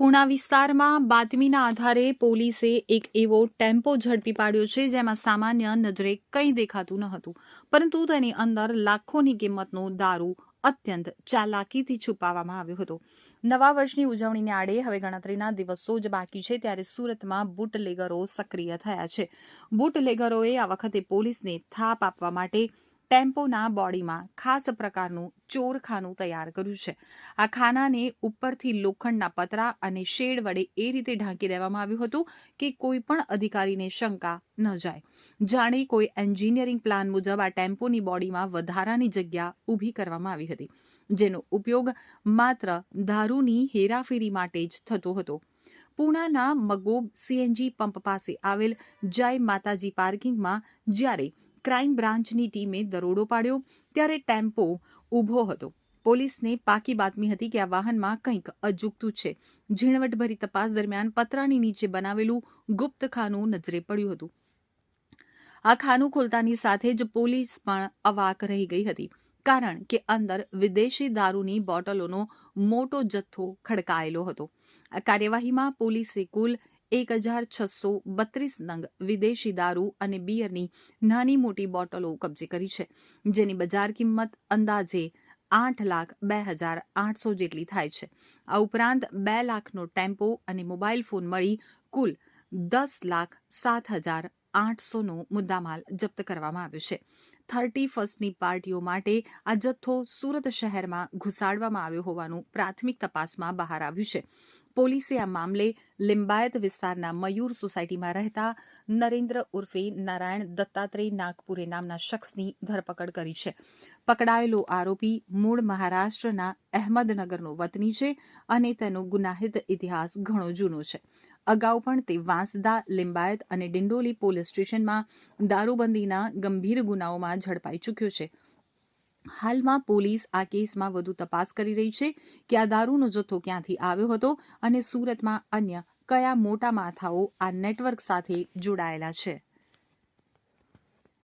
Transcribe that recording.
પૂણા વિસ્તારમાં બાતમીના આધારે પોલીસે એક એવો ટેમ્પો ઝડપી પાડ્યો છે જેમાં સામાન્ય નજરે કંઈ દેખાતું ન હતું. પરંતુ તેની અંદર લાખોની કિંમતનો દારૂ અત્યંત ચાલાકીથી છુપાવવામાં આવ્યો હતો. નવા વર્ષની ઉજવણીને આડે હવે ગણતરીના દિવસો જ બાકી છે ત્યારે સુરતમાં બુટલેગરો સક્રિય થયા છે. બુટલેગરોએ આ વખતે પોલીસને થાપ આપવા માટે ટેમ્પોના બોડીમાં ખાસ પ્રકારનું ચોરખાનું તૈયાર કર્યું છે. આ ખાનાને ઉપરથી લોખંડના પતરા અને શેડ વડે એ રીતે ઢાંકી દેવામાં આવ્યું હતું કે કોઈ પણ અધિકારીને શંકા ન જાય. જાણે કોઈ એન્જિનિયરિંગ પ્લાન મુજબ આ ટેમ્પોની બોડીમાં વધારાની જગ્યા ઊભી કરવામાં આવી હતી, જેનો ઉપયોગ માત્ર દારૂની હેરાફેરી માટે જ થતો હતો. પૂણાના મગોબ સીએનજી પંપ પાસે આવેલ જય માતાજી પાર્કિંગમાં જ્યારે ક્રાઇમ બ્રાન્ચની ટીમે દરોડો પાડ્યો ત્યારે ટેમ્પો ઊભો હતો. પોલીસને પાકી બાતમી હતી કે આ વાહનમાં કંઈક અજુગતું છે. ઝીણવટભરી તપાસ દરમિયાન પતરાની નીચે બનાવેલું ગુપ્ત ખાનું નજરે પડ્યું હતું. આ ખાનું ખોલતાની સાથે જ પોલીસ પણ અવાક રહી ગઈ હતી, કારણ કે અંદર વિદેશી દારૂની બોટલોનો મોટો જથ્થો ખડકાયેલો હતો. આ કાર્યવાહીમાં પોલીસે કુલ એક હજાર છસો બત્રીસ નંગ વિદેશી દારૂ અને બિયરની નાની મોટી બોટલો કબજે કરી છે, જેની બજાર કિંમત અંદાજે આઠ લાખ બે હજાર આઠસો જેટલી થાય છે. આ ઉપરાંત બે લાખનો ટેમ્પો અને મોબાઈલ ફોન મળી કુલ દસ લાખ સાત હજાર આઠસોનો મુદ્દામાલ જપ્ત કરવામાં આવ્યો છે. થર્ટી ફર્સ્ટની પાર્ટીઓ માટે આ જથ્થો સુરત શહેરમાં ઘુસાડવામાં આવ્યો હોવાનું પ્રાથમિક તપાસમાં બહાર આવ્યું છે. પોલીસે આ મામલે લિંબાયત વિસ્તારના મયુર સોસાયટીમાં રહેતા નરેન્દ્ર ઉર્ફે નારાયણ દત્તાત્રેય નાગપુરે નામના શખ્સની ધરપકડ કરી છે. પકડાયેલો આરોપી મૂળ મહારાષ્ટ્રના અહેમદનગરનો વતની છે અને તેનો ગુનાહિત ઇતિહાસ ઘણો જૂનો છે. અગાઉ પણ તે વાંસદા, લિંબાયત અને ડિંડોલી પોલીસ સ્ટેશનમાં દારૂબંધીના ગંભીર ગુનાઓમાં ઝડપાઈ ચૂક્યો છે. હાલમાં પોલીસ આ કેસમાં વધુ તપાસ કરી રહી છે કે આ દારૂનો જથ્થો ક્યાંથી આવ્યો હતો અને સુરતમાં અન્ય કયા મોટા માથાઓ આ નેટવર્ક સાથે જોડાયેલા છે.